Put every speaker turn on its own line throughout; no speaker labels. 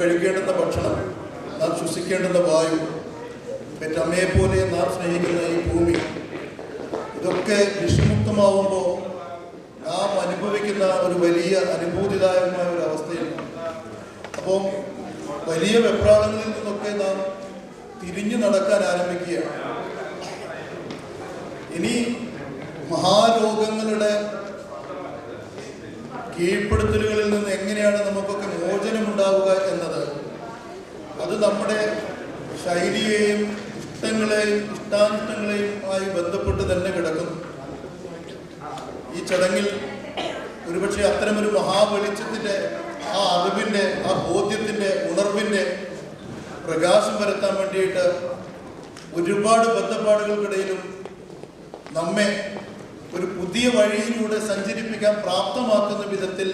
കഴിക്കേണ്ടുന്ന ഭക്ഷണം നാം ശ്വസിക്കേണ്ടുന്ന വായു പെറ്റമ്മയെ പോലെ നാം സ്നേഹിക്കുന്ന ഈ ഭൂമി ഇതൊക്കെ വിഷമുക്തമാവുമ്പോൾ നാം അനുഭവിക്കുന്ന ഒരു വലിയ അനുഭൂതിദായകമായ ഒരു അവസ്ഥയാണ്. അപ്പം വലിയ വെപ്രാളങ്ങളിൽ നിന്നൊക്കെ നാം തിരിഞ്ഞു നടക്കാൻ ആരംഭിക്കുകയാണ്. ഇനി മഹാരോഗങ്ങളുടെ കീഴ്പ്പെടുത്തലുകളിൽ നിന്ന് എങ്ങനെയാണ് നമുക്കൊക്കെ മോചനമുണ്ടാവുക അത് നമ്മുടെ ശൈലിയെയും ഇഷ്ടങ്ങളെയും ഇഷ്ടാനിഷ്ടങ്ങളെയും ആയി ബന്ധപ്പെട്ട് തന്നെ കിടക്കുന്നു. ഈ ചടങ്ങിൽ ഒരുപക്ഷെ അത്തരമൊരു മഹാവെളിച്ചത്തിന്റെ ആ അറിവിന്റെ ആ ബോധ്യത്തിന്റെ ഉണർവിന്റെ പ്രകാശം വരുത്താൻ വേണ്ടിയിട്ട് ഒരുപാട് ബന്ധപ്പാടുകൾക്കിടയിലും നമ്മെ ഒരു പുതിയ വഴിയിലൂടെ സഞ്ചരിപ്പിക്കാൻ പ്രാപ്തമാക്കുന്ന വിധത്തിൽ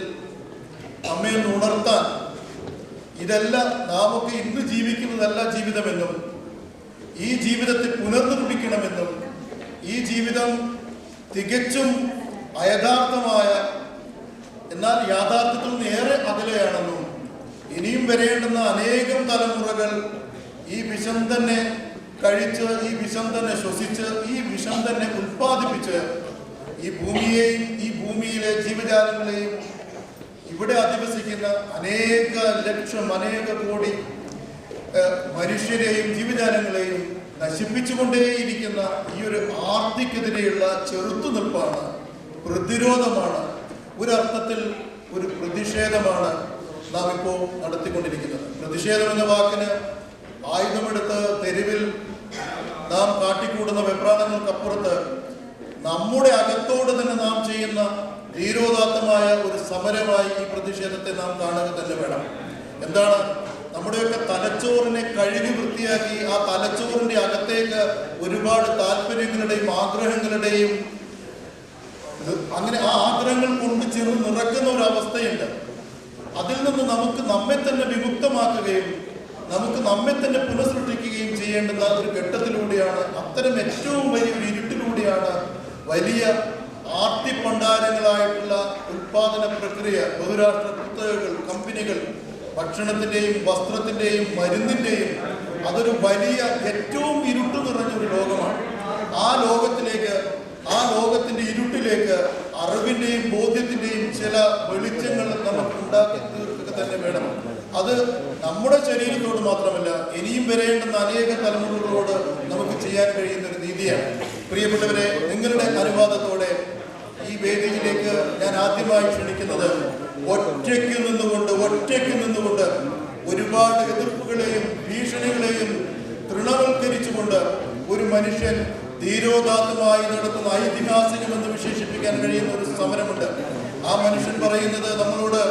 നമ്മെ ഒന്ന് ഉണർത്താൻ ഇതല്ല നാമൊക്കെ ഇന്ന് ജീവിക്കുന്നതല്ല ജീവിതമെന്നും ഈ ജീവിതത്തെ പുനർനിർമ്മിക്കണമെന്നും ഈ ജീവിതം തികച്ചും അയഥാർത്ഥമായ എന്നാൽ യാഥാർത്ഥ്യത്തിൽ ഏറെ അകലെയാണെന്നും ഇനിയും വരേണ്ടുന്ന അനേകം തലമുറകൾ ഈ വിഷം തന്നെ കഴിച്ച് ഈ വിഷം തന്നെ ശ്വസിച്ച് ഈ വിഷം തന്നെ ഉൽപ്പാദിപ്പിച്ച് ഈ ഭൂമിയെയും ഈ ഭൂമിയിലെ ജീവജാലങ്ങളെയും ഇവിടെ അധിവസിക്കുന്ന അനേക ലക്ഷം അനേക കോടി മനുഷ്യരെയും ജീവജാലങ്ങളെയും നശിപ്പിച്ചുകൊണ്ടേയിരിക്കുന്ന ഈ ഒരു ആർത്തിക്കെതിരെയുള്ള ചെറുത്തുനിൽപ്പാണ് പ്രതിരോധമാണ് ഒരർത്ഥത്തിൽ ഒരു പ്രതിഷേധമാണ് നാം ഇപ്പോൾ നടത്തിക്കൊണ്ടിരിക്കുന്നത്. പ്രതിഷേധം എന്ന വാക്കിന് ആയുധമെടുത്ത് തെരുവിൽ നാം കാട്ടിക്കൂടുന്ന വെപ്രാണങ്ങൾക്കപ്പുറത്ത് നമ്മുടെ അകത്തോട് തന്നെ നാം ചെയ്യുന്ന ധീരോദാത്തമായ ഒരു സമരമായി ഈ പ്രതിഷേധത്തെ നാം കാണുക തന്നെ വേണം. എന്താണ്? നമ്മുടെയൊക്കെ തലച്ചോറിനെ കഴുകി വൃത്തിയാക്കി ആ തലച്ചോറിന്റെ അകത്തേക്ക് ഒരുപാട് താല്പര്യങ്ങളുടെയും ആഗ്രഹങ്ങളുടെയും അങ്ങനെ ആ ആഗ്രഹങ്ങൾ കൊണ്ട് ചെറു നിറക്കുന്ന ഒരു അവസ്ഥയുണ്ട്. അതിൽ നിന്ന് നമുക്ക് നമ്മെ തന്നെ വിമുക്തമാക്കുകയും നമുക്ക് നമ്മെ തന്നെ പുനഃസൃഷ്ടിക്കുകയും ചെയ്യേണ്ടുന്ന ഒരു ഘട്ടത്തിലൂടെയാണ് അത്തരം ഏറ്റവും വലിയ ഒരു ഇരുട്ടിലൂടെയാണ് വലിയ ആർത്തിപ്പണ്ടാരങ്ങളായിട്ടുള്ള ഉൽപാദന പ്രക്രിയ ബഹുരാഷ്ട്ര കുത്തകകൾ കമ്പനികൾ ഭക്ഷണത്തിന്റെയും വസ്ത്രത്തിന്റെയും മരുന്നിന്റെയും അതൊരു വലിയ ഏറ്റവും ഇരുട്ട് നിറഞ്ഞൊരു ലോകമാണ്. ആ ലോകത്തിലേക്ക് ആ ലോകത്തിന്റെ ഇരുട്ടിലേക്ക് അറിവിന്റെയും ബോധ്യത്തിന്റെയും ചില വെളിച്ചങ്ങൾ നമുക്ക് ഉണ്ടാക്കി തീർക്കുക തന്നെ വേണം. അത് നമ്മുടെ ശരീരത്തോട് മാത്രമല്ല ഇനിയും വരേണ്ടുന്ന അനേക തലമുറകളോട് നമുക്ക് ചെയ്യാൻ കഴിയുന്ന ഒരു രീതിയാണ് പ്രിയപ്പെട്ടവരെ നിങ്ങളുടെ അനുവാദത്തോടെ വേദിയിലേക്ക് ഞാൻ ആദ്യമായി ക്ഷണിക്കുന്നത് ഒറ്റയ്ക്ക് നിന്നുകൊണ്ട് ഒറ്റയ്ക്ക് നിന്നുകൊണ്ട് ഒരുപാട് എതിർപ്പുകളെയും ഭീഷണികളെയും തൃണവൽക്കരിച്ചുകൊണ്ട് ഒരു മനുഷ്യൻ ധീരോദാത്തമായി നടത്തുന്ന ഐതിഹാസികമെന്ന് വിശേഷിപ്പിക്കാൻ കഴിയുന്ന ഒരു സമരമുണ്ട്. ആ മനുഷ്യൻ പറയുന്നത് നമ്മളോട്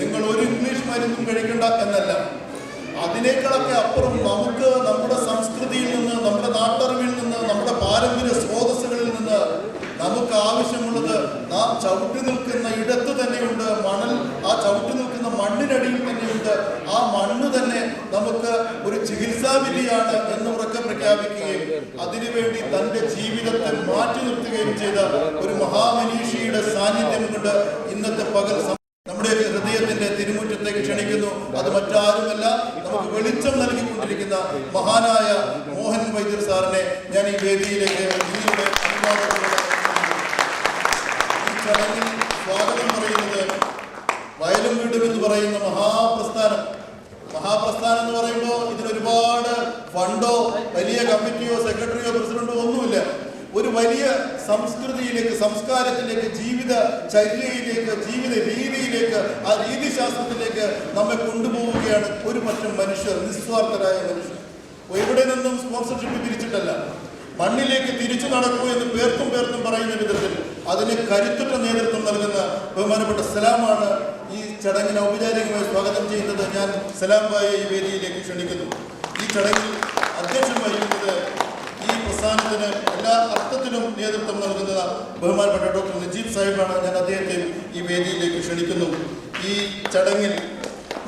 നിങ്ങൾ ഒരു ഇംഗ്ലീഷ് മരുന്നും കഴിക്കണ്ട എന്നല്ല. അതിനേക്കാളൊക്കെ അപ്പുറം നമുക്ക് നമ്മുടെ സംസ്കൃതിയിൽ നിന്ന് നമ്മുടെ നാട്ടറിവിൽ നിന്ന് നമ്മുടെ പാരമ്പര്യ സ്രോതസ്സുകളിൽ നിന്ന് നമുക്ക് ആവശ്യമുള്ളത് ചവിട്ടി നിൽക്കുന്ന ഇടത്ത് തന്നെയുണ്ട് മണൽ ആ ചവിട്ടി നിൽക്കുന്ന മണ്ണിനടിയിൽ തന്നെയുണ്ട്. ആ മണ്ണ് തന്നെ നമുക്ക് ഒരു ചികിത്സാവിധിയാണ് എന്ന് ഉറക്കെ പ്രഖ്യാപിക്കുകയും അതിനുവേണ്ടി തന്റെ ജീവിതത്തെ മാറ്റി നിർത്തുകയും ചെയ്ത ഒരു മഹാമനീഷിയുടെ സാന്നിധ്യം കൊണ്ട് ഇന്നത്തെ പകൽ നമ്മുടെ ഹൃദയത്തിന്റെ തിരുമുറ്റത്തെ ക്ഷണിക്കുന്നു. അത് മറ്റാരുമല്ല നമുക്ക് വെളിച്ചം നൽകിക്കൊണ്ടിരിക്കുന്ന മഹാനായ മോഹൻ വൈദ്യർ സാറിനെ ഞാൻ ഈ വേദിയിലേക്ക് ചടങ്ങിൽ സ്വാഗതം പറയുന്നത് വയലും വീടും എന്ന് പറയുന്ന മഹാപ്രസ്ഥാനം. മഹാപ്രസ്ഥാനം എന്ന് പറയുമ്പോൾ ഇതിന് ഒരുപാട് ഫണ്ടോ വലിയ കമ്മിറ്റിയോ സെക്രട്ടറിയോ പ്രസിഡന്റോ ഒന്നുമില്ല. ഒരു വലിയ സംസ്കൃതിയിലേക്ക് സംസ്കാരത്തിലേക്ക് ജീവിത ചര്യയിലേക്ക് ജീവിത രീതിയിലേക്ക് ആ രീതിശാസ്ത്രത്തിലേക്ക് നമ്മെ കൊണ്ടുപോവുകയാണ് ഒരു പറ്റം മനുഷ്യർ നിസ്വാർത്ഥരായ മനുഷ്യർ. എവിടെ നിന്നും സ്പോൺസർഷിപ്പ് തിരിച്ചിട്ടല്ല. മണ്ണിലേക്ക് തിരിച്ചു നടക്കൂ എന്ന് പേർത്തും പേർത്തും പറയുന്ന വിധത്തിൽ അതിന് കരുത്തുറ്റ നേതൃത്വം നൽകുന്ന ബഹുമാനപ്പെട്ട സലാമാണ് ഈ ചടങ്ങിന് ഔപചാരികമായി സ്വാഗതം ചെയ്യുന്നത്. ഞാൻ സലാം ഭായ ഈ വേദിയിലേക്ക് ക്ഷണിക്കുന്നു. ഈ ചടങ്ങിൽ അധ്യക്ഷം വഹിക്കുന്നത് ഈ പ്രസ്ഥാനത്തിന് എല്ലാ അർത്ഥത്തിലും നേതൃത്വം നൽകുന്ന ബഹുമാനപ്പെട്ട ഡോക്ടർ നജീബ് സാഹിബാണ്. ഞാൻ അദ്ദേഹത്തെ ഈ വേദിയിലേക്ക് ക്ഷണിക്കുന്നു. ഈ ചടങ്ങിൽ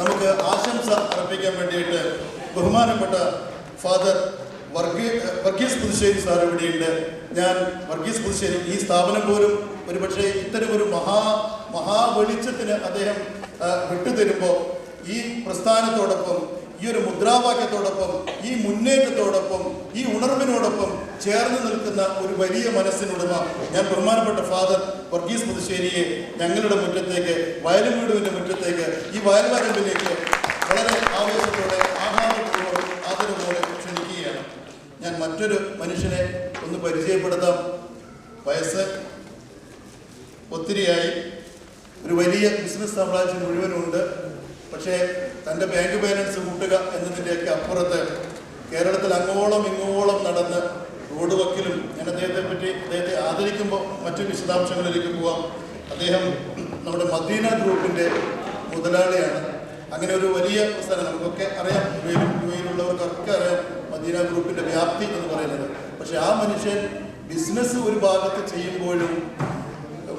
നമുക്ക് ആശംസ അർപ്പിക്കാൻ വേണ്ടിയിട്ട് ബഹുമാനപ്പെട്ട ഫാദർ വർഗീസ് പുതുശ്ശേരി സാർ ഇവിടെയുണ്ട്. ഞാൻ വർഗീസ് പുതുശ്ശേരി ഈ സ്ഥാപനം പോലും ഒരുപക്ഷെ ഇത്തരം ഒരു മഹാ മഹാ വെളിച്ചത്തിന് അദ്ദേഹം വിട്ടുതരുമ്പോൾ ഈ പ്രസ്ഥാനത്തോടൊപ്പം ഈ ഒരു മുദ്രാവാക്യത്തോടൊപ്പം ഈ മുന്നേറ്റത്തോടൊപ്പം ഈ ഉണർവിനോടൊപ്പം ചേർന്ന് നിൽക്കുന്ന ഒരു വലിയ മനസ്സിനുടമ ഞാൻ ബഹുമാനപ്പെട്ട ഫാദർ വർഗീസ് പുതുശ്ശേരിയെ ഞങ്ങളുടെ മുറ്റത്തേക്ക് വയലും വീടുവിന്റെ മുറ്റത്തേക്ക് ഈ വയൽവരമ്പിലേക്ക് വളരെ ആവേശത്തോടെ മറ്റൊരു മനുഷ്യനെ ഒന്ന് പരിചയപ്പെടുത്താം. വയസ്സ് ഒത്തിരിയായി. ഒരു വലിയ ബിസിനസ് സാമ്രാജ്യം മുഴുവനുണ്ട് പക്ഷേ തന്റെ ബാങ്ക് ബാലൻസ് കൂട്ടുക എന്നതിന്റെയൊക്കെ അപ്പുറത്ത് കേരളത്തിൽ അങ്ങോളം ഇങ്ങോളം നടന്ന് റോഡ് വക്കിലും ഞാൻ അദ്ദേഹത്തെ പറ്റി അദ്ദേഹത്തെ ആദരിക്കുമ്പോൾ മറ്റു വിശദാംശങ്ങളിലേക്ക് പോവാം. അദ്ദേഹം നമ്മുടെ മദീന ഗ്രൂപ്പിന്റെ മുതലാളിയാണ്. അങ്ങനെ ഒരു വലിയ സ്ഥലം നമുക്കൊക്കെ അറിയാം. യു എയിൽ യു എയിലുള്ളവർക്കൊക്കെ അറിയാം. മദീന ഗ്രൂപ്പിന്റെ വ്യാപ്തി എന്ന് പറയുന്നത്. പക്ഷെ ആ മനുഷ്യൻ ബിസിനസ് ഒരു ഭാഗത്ത് ചെയ്യുമ്പോഴും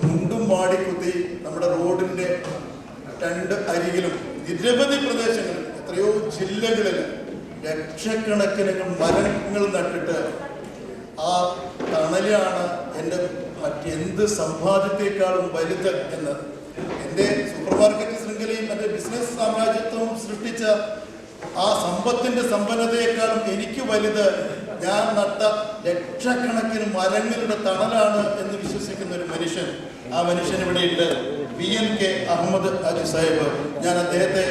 മുണ്ടും മാടിക്കുത്തി നമ്മുടെ റോഡിന്റെ രണ്ട് അരികിലും നിരവധി പ്രദേശങ്ങളിൽ എത്രയോ ജില്ലകളിൽ ലക്ഷക്കണക്കിന് മരങ്ങൾ നട്ടിട്ട് ആ തണലാണ് എന്റെ മറ്റെന്ത് സമ്പാദ്യത്തെക്കാളും വലുത് എന്ന് എന്റെ സൂപ്പർ മാർക്കറ്റ് ശൃംഖലയും എന്റെ ബിസിനസ് സാമ്രാജ്യത്വവും സൃഷ്ടിച്ച ആ സമ്പത്തിന്റെ സമ്പന്നതയെക്കാളും എനിക്ക് വലുത് ഞാൻ നട്ട ലക്ഷക്കണക്കിന് മരങ്ങളുടെ തണലാണ് എന്ന് വിശ്വസിക്കുന്ന ഒരു മനുഷ്യൻ. ആ മനുഷ്യൻ ഇവിടെയുണ്ട് P N K Ahammad Aji Sahib. ഞാൻ അദ്ദേഹത്തെ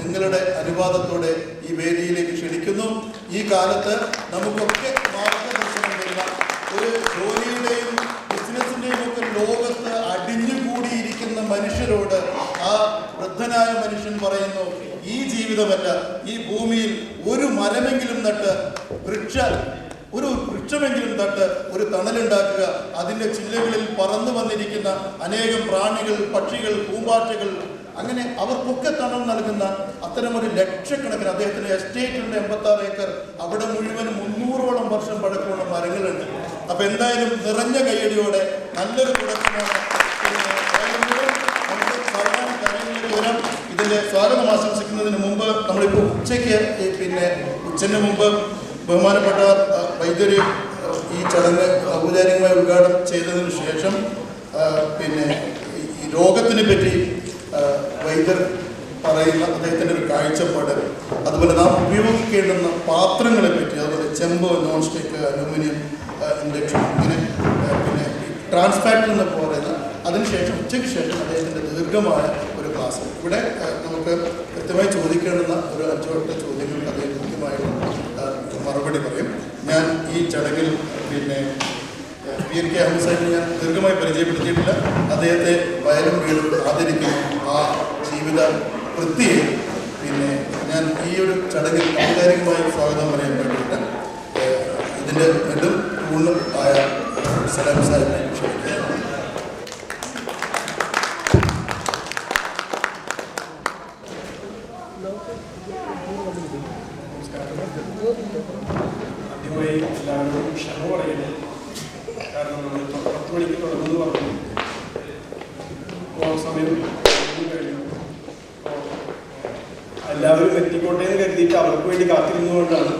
നിങ്ങളുടെ അനുവാദത്തോടെ ഈ വേദിയിലേക്ക് ക്ഷണിക്കുന്നു. ഈ കാലത്ത് നമുക്കൊക്കെ മാർഗദർശനം വരുന്ന ഒരു ജോലിയുടെയും ബിസിനസിന്റെയും ഒക്കെ ലോകത്ത് അടിഞ്ഞുകൂടിയിരിക്കുന്ന മനുഷ്യരോട് ആ വൃദ്ധനായ മനുഷ്യൻ പറയുന്നു ജീവിതമല്ല ഈ ഭൂമിയിൽ ഒരു മരമെങ്കിലും നട്ട് വൃക്ഷ ഒരു വൃക്ഷമെങ്കിലും തട്ട് ഒരു തണലുണ്ടാക്കുക. അതിന്റെ ചില്ലകളിൽ പറന്നു വന്നിരിക്കുന്ന അനേകം പ്രാണികൾ പക്ഷികൾ പൂമ്പാറ്റകൾ അങ്ങനെ അവർക്കൊക്കെ തണൽ നൽകുന്ന അത്തരമൊരു ലക്ഷക്കണക്കിന് അദ്ദേഹത്തിന്റെ എസ്റ്റേറ്റ് ഉണ്ട് എൺപത്തി ആറ് ഏക്കർ അവിടെ മുഴുവൻ മുന്നൂറോളം വർഷം പഴക്കമുള്ള മരങ്ങളുണ്ട്. അപ്പം എന്തായാലും നിറഞ്ഞ കയ്യടിയോടെ നല്ലൊരു തുടക്കമാണ് പിന്നെ ഏതായാലും നമുക്ക് സാധാരണ കാര്യങ്ങളിലേക്ക് വരാം ഇതിന്റെ സ്വാഗതം ആശംസിക്കുന്നതിന് മുമ്പ് നമ്മളിപ്പോൾ ഉച്ചയ്ക്ക് പിന്നെ ഉച്ചന് മുമ്പ് ബഹുമാനപ്പെട്ട വൈദ്യര് ഈ ചടങ്ങ് ഔപചാരികമായി ഉദ്ഘാടനം ചെയ്തതിന് ശേഷം പിന്നെ ഈ- രോഗത്തിനെ പറ്റി വൈദ്യർ പറയുന്ന അദ്ദേഹത്തിന്റെ ഒരു കാഴ്ചപ്പാട്. അതുപോലെ നാം ഉപയോഗിക്കേണ്ടുന്ന പാത്രങ്ങളെ പറ്റി അതുപോലെ ചെമ്പ് നോൺ സ്റ്റിക്ക് അലൂമിനിയം ഇൻഡക്ഷൻ ഇങ്ങനെ പിന്നെ ട്രാൻസ്ഫാക്ടർ എന്ന് പറയുന്ന അതിനുശേഷം ഉച്ചയ്ക്ക് ശേഷം അദ്ദേഹത്തിന്റെ ദീർഘമായ ഒരു ക്ലാസ്. ഇവിടെ നമുക്ക് കൃത്യമായി ചോദിക്കേണ്ടുന്ന ഒരു അഞ്ചോട്ട ചോദ്യങ്ങൾ അദ്ദേഹം കൃത്യമായിട്ട് മറുപടി പറയും. ഞാൻ ഈ ചടങ്ങിൽ പിന്നെ പി എൻ കെ അഹമ്മദ് ഞാൻ ദീർഘമായി പരിചയപ്പെടുത്തിയിട്ടില്ല. അദ്ദേഹത്തെ വയലും വീടും ആദരിക്കുന്ന ആ ജീവിത വൃത്തിയെ പിന്നെ ഞാൻ ഈ ഒരു ചടങ്ങിൽ ഔപചാരികമായി സ്വാഗതം പറയാൻ വേണ്ടിയിട്ട് ഇതിന്റെ വീണ്ടും കൂടുതൽ ആയ സലാം സാഹിബിനെ ക്ഷണിക്കുകയാണ്
എല്ലാവരോടും ക്ഷമ പറയുന്നത് കാരണം നമ്മൾ പത്ത് മണിക്ക് പറഞ്ഞു സമയം എല്ലാവരും എത്തിക്കോട്ടെ എന്ന് കരുതിയിട്ട് അവർക്ക് വേണ്ടി കാത്തിരുന്നുകൊണ്ടാണ്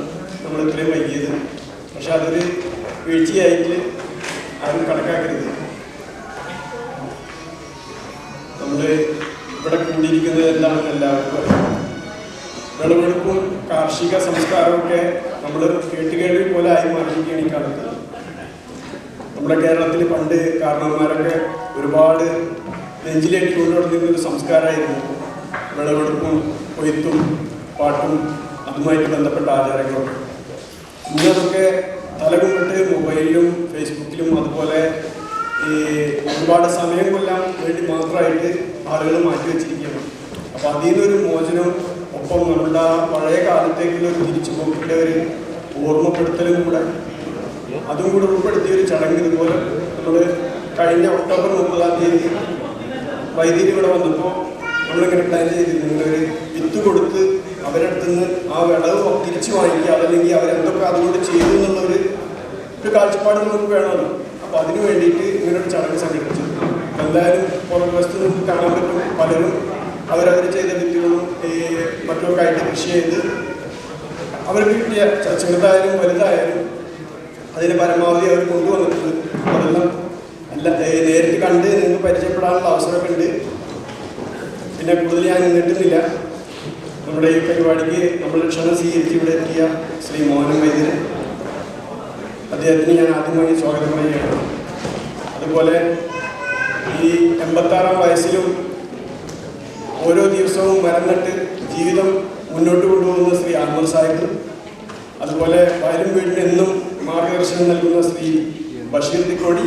നമ്മൾ ഇത്രയും വൈകിയത്. പക്ഷെ അതൊരു വീഴ്ചയായിട്ട് ആരും കണക്കാക്കരുത്. നമ്മൾ ഇവിടെ കൂടിയിരിക്കുന്നത് എന്താണെന്ന് എല്ലാവർക്കും വിളവെടുപ്പും കാർഷിക സംസ്കാരമൊക്കെ നമ്മൾ കേട്ടുകേൾവി പോലെ ആയി മാറിയിരിക്കുകയാണ് ഈ കാലത്ത്. നമ്മുടെ കേരളത്തിൽ പണ്ട് കാരണവന്മാരൊക്കെ ഒരുപാട് നെഞ്ചിലേക്ക് കൊണ്ടുവന്നിരുന്ന ഒരു സംസ്കാരമായിരുന്നു. വിളവെടുപ്പും കൊയ്ത്തും പാട്ടും അതുമായിട്ട് ബന്ധപ്പെട്ട ആചാരങ്ങളും. ആചാരങ്ങളൊക്കെ ഇന്നതൊക്കെ തലകുമ്പിട്ട് മൊബൈലിലും ഫേസ്ബുക്കിലും അതുപോലെ ഈ ഒരുപാട് സമയം കൊല്ലാൻ വേണ്ടി മാത്രമായിട്ട് ആളുകൾ മാറ്റി വെച്ചിരിക്കുകയാണ് അപ്പൊ അതിൽ നിന്നൊരു മോചനം ഒപ്പം നമ്മുടെ ആ പഴയ കാലത്തേക്കുള്ള ഒരു തിരിച്ചു പോക്കിന്റെ ഒരു ഓർമ്മപ്പെടുത്തലും കൂടെ. അതും കൂടെ ഉൾപ്പെടുത്തിയ ഒരു ചടങ്ങ് ഇതുപോലെ. നമ്മൾ കഴിഞ്ഞ ഒക്ടോബർ മുപ്പതാം തീയതി വൈദ്യുതി ഇവിടെ വന്നപ്പോൾ നമ്മളിങ്ങനെ പ്ലാൻ ചെയ്തിരുന്നു. നിങ്ങളൊരു വിത്ത് കൊടുത്ത് അവരടുത്ത് നിന്ന് ആ വിളവ് തിരിച്ചു വാങ്ങിക്കുക. അതല്ലെങ്കിൽ അവരെന്തൊക്കെ അതുകൊണ്ട് ചെയ്തു എന്നുള്ളൊരു ഒരു കാഴ്ചപ്പാട് നമുക്ക് വേണമല്ലോ. അപ്പോൾ അതിനു വേണ്ടിയിട്ട് ഇങ്ങനൊരു ചടങ്ങ് സംഘടിപ്പിച്ചു. എന്തായാലും പുറം വശത്ത് നമുക്ക് കാണാൻ പറ്റും. പലരും അവരവർ ചെയ്ത വിത്തുകളും ഈ മറ്റൊക്കെ ആയിട്ട് കൃഷി ചെയ്ത് അവർക്ക് കിട്ടിയ ചെറുതായാലും വലുതായാലും അതിന് പരമാവധി അവർ കൊണ്ടുവന്നിട്ടുണ്ട്. അതെല്ലാം അല്ല നേരിട്ട് കണ്ട് നിങ്ങൾക്ക് പരിചയപ്പെടാനുള്ള അവസരമൊക്കെ ഉണ്ട്. പിന്നെ കൂടുതൽ ഞാൻ നീട്ടുന്നില്ല നമ്മുടെ ഈ പരിപാടിക്ക് നമ്മൾ ക്ഷണം സ്വീകരിച്ച് ഇവിടെ എത്തിയ ശ്രീ മോഹൻ വൈദ്യന് അദ്ദേഹത്തിന് ഞാൻ ആദ്യമായി സ്വാഗതം പറയുകയാണ്. അതുപോലെ ഈ എൺപത്താറാം വയസ്സിലും ഓരോ ദിവസവും മരന്നിട്ട് ജീവിതം മുന്നോട്ട് കൊണ്ടുപോകുന്ന ശ്രീ അഹമ്മദ് സാഹിബ്. അതുപോലെ വയലും വീടിന് എന്നും മാർഗദർശനം നൽകുന്ന ശ്രീ ബഷീർ തിക്കോടി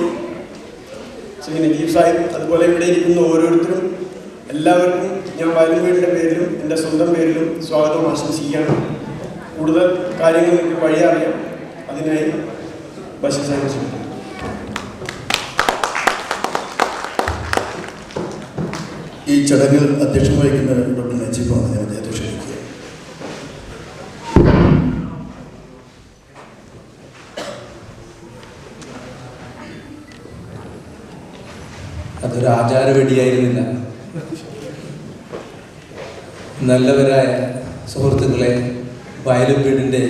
ശ്രീ നജീബ് സാഹിബ്. അതുപോലെ ഇവിടെ ഇരിക്കുന്ന ഓരോരുത്തരും എല്ലാവർക്കും ഞാൻ വയലും വീടിന്റെ പേരിലും എന്റെ സ്വന്തം പേരിലും സ്വാഗതം ആശംസിക്കുകയാണ്. കൂടുതൽ കാര്യങ്ങൾ എനിക്ക് വഴി അതിനായി ബഷീർ സാഹിബ് ശ്രമിക്കുന്നു
ഈ ചടങ്ങിൽ അധ്യക്ഷം വഹിക്കുന്ന ഡോക്ടർ നജീബാണ് ഞാൻ അദ്ദേഹത്തെ ക്ഷണിക്കുക
അതൊരു ആചാരവെടിയായിരുന്നില്ല. നല്ലവരായ സുഹൃത്തുക്കളെ വയലും വീടിന്റെ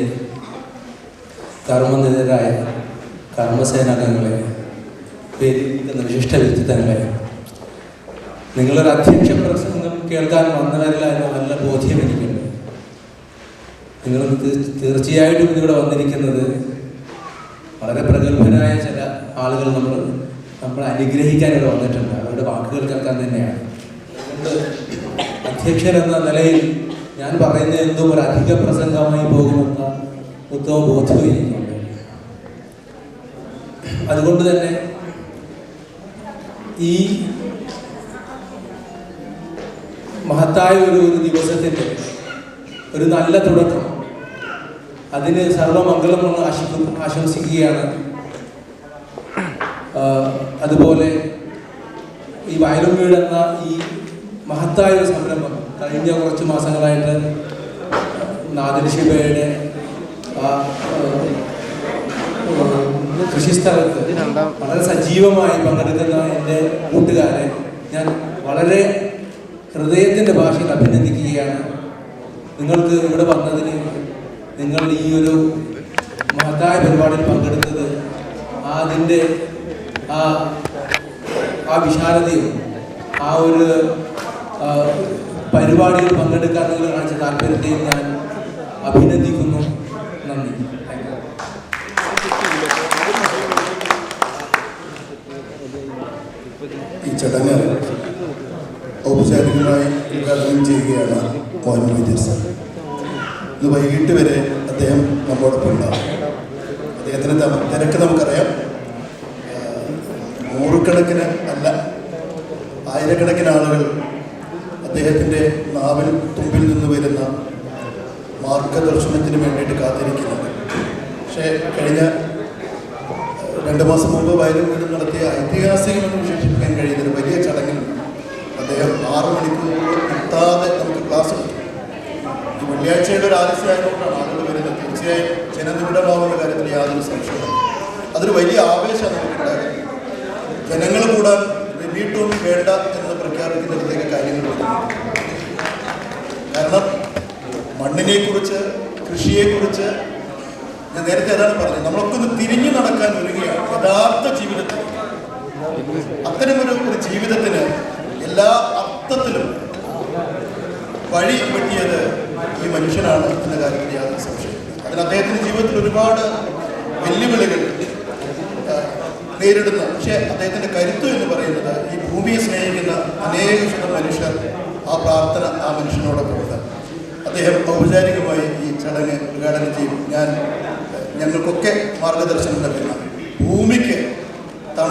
കർമ്മനിരരായ കർമ്മസേനാംഗങ്ങളെ പേരിക്കുന്ന വിശിഷ്ട വ്യക്തിത്വങ്ങളെ നിങ്ങളൊരു അധ്യക്ഷ പ്രസംഗം കേൾക്കാൻ വന്നവരല്ല എന്ന നല്ല ബോധ്യം എനിക്കുണ്ട്. നിങ്ങൾ തീർച്ചയായിട്ടും ഇവിടെ വന്നിരിക്കുന്നത് വളരെ പ്രഗത്ഭരായ ചില ആളുകൾ നമ്മൾ നമ്മൾ അനുഗ്രഹിക്കാൻ ഇവിടെ വന്നിട്ടുണ്ട്. അവരുടെ വാക്കുകൾ കേൾക്കാൻ തന്നെയാണ്. അധ്യക്ഷൻ എന്ന നിലയിൽ ഞാൻ പറയുന്നത് എന്തും ഒരു അധിക പ്രസംഗമായി പോകുമെന്ന ഉത്തമ ബോധ്യവും എനിക്കുണ്ട്. അതുകൊണ്ട് തന്നെ ഈ മഹത്തായ ഒരു ഒരു ദിവസത്തിന്റെ ഒരു നല്ല തുടക്കം. അതിന് സർവമംഗളം എന്ന് ആശിക്കും ആശംസിക്കുകയാണ്. അതുപോലെ ഈ വയലും വീട് എന്ന ഈ മഹത്തായ ഒരു സംരംഭം കഴിഞ്ഞ കുറച്ച് മാസങ്ങളായിട്ട് നാദിർ ശിവയുടെ ആ, ആ, കൃഷിസ്ഥലത്ത് വളരെ സജീവമായി പങ്കെടുക്കുന്ന എന്റെ കൂട്ടുകാരെ ഞാൻ വളരെ ഹൃദയത്തിന്റെ ഭാഷയിൽ അഭിനന്ദിക്കുകയാണ്. നിങ്ങൾക്ക് ഇവിടെ വന്നതിന് നിങ്ങൾ ഈ ഒരു മഹത്തായ പരിപാടിയിൽ പങ്കെടുത്തത് അതിന്റെ ആ ആ വിശാലതയും ആ ഒരു പരിപാടിയിൽ പങ്കെടുക്കാൻ നിങ്ങൾ കാണിച്ച താല്പര്യത്തെയും ഞാൻ അഭിനന്ദിക്കുന്നു. നന്ദി.
ഈ ചടങ്ങ് ഔപചാരികമായി ഉദ്ഘാടനം ചെയ്യുകയാണ് മോഹൻ വൈദ്യർ സാർ. ഇന്ന് വൈകിട്ട് വരെ അദ്ദേഹം നമ്മോടൊപ്പം ഉണ്ടാവും. അദ്ദേഹത്തിന്റെ തിരക്ക് നമുക്കറിയാം. നൂറുകണക്കിന് അല്ല ആയിരക്കണക്കിന് ആളുകൾ അദ്ദേഹത്തിന്റെ നാവിൽ തുമ്പിൽ നിന്ന് വരുന്ന മാർഗദർശനത്തിന് വേണ്ടിയിട്ട് കാത്തിരിക്കുന്നുണ്ട്. പക്ഷേ കഴിഞ്ഞ രണ്ട് മാസം മുമ്പ് വയലും വീടും നടത്തിയ ഐതിഹാസികമെന്ന് വിശേഷിപ്പിക്കാൻ കഴിയുന്ന ഒരു വലിയ ചടങ്ങിൽ അദ്ദേഹം ആറ് മണിക്കൂർ കിട്ടാതെ നമുക്ക് ക്ലാസ് കിട്ടും ഈ വെള്ളിയാഴ്ചയുടെ ഒരു ആലസ്യമായതുകൊണ്ടാണ് ആളുകൾ വരുന്നത് തീർച്ചയായും ജനനിബിഡമാവുന്ന കാര്യത്തിൽ യാതൊരു സംശയവും അതൊരു വലിയ ആവേശമാണ് നമുക്കുണ്ടാകുന്നത് ജനങ്ങൾ കൂടാൻ റിവ്യൂട്ടും വേണ്ട എന്ന് പ്രഖ്യാപിക്കുന്നിടത്തേക്ക് കാര്യങ്ങൾ കാരണം മണ്ണിനെക്കുറിച്ച് കൃഷിയെക്കുറിച്ച് ഞാൻ നേരത്തെ അതാണ് പറഞ്ഞത്. നമ്മളൊക്കെ ഒന്ന് തിരിഞ്ഞു നടക്കാൻ ഒരുങ്ങുകയാണ് യഥാർത്ഥ ജീവിതത്തിൽ. അത്തരമൊരു ഒരു ജീവിതത്തിന് എല്ലാ അർത്ഥത്തിലും വഴി പറ്റിയത് ഈ മനുഷ്യനാണ് എന്ന കാര്യത്തിൽ യാതൊരു സംശയം അതിന് അദ്ദേഹത്തിന്റെ ജീവിതത്തിൽ ഒരുപാട് വെല്ലുവിളികൾ നേരിടുന്ന. പക്ഷേ അദ്ദേഹത്തിന്റെ കരുത്ത് എന്ന് പറയുന്നത് ഈ ഭൂമിയെ സ്നേഹിക്കുന്ന അനേക മനുഷ്യർ ആ പ്രാർത്ഥന ആ മനുഷ്യനോടൊപ്പം ഉണ്ട്. അദ്ദേഹം ഔപചാരികമായി ഈ ചടങ്ങ് ഉദ്ഘാടനം ചെയ്യും. ഞാൻ ഞങ്ങൾക്കൊക്കെ മാർഗദർശനം നൽകുന്ന. ഭൂമിക്ക്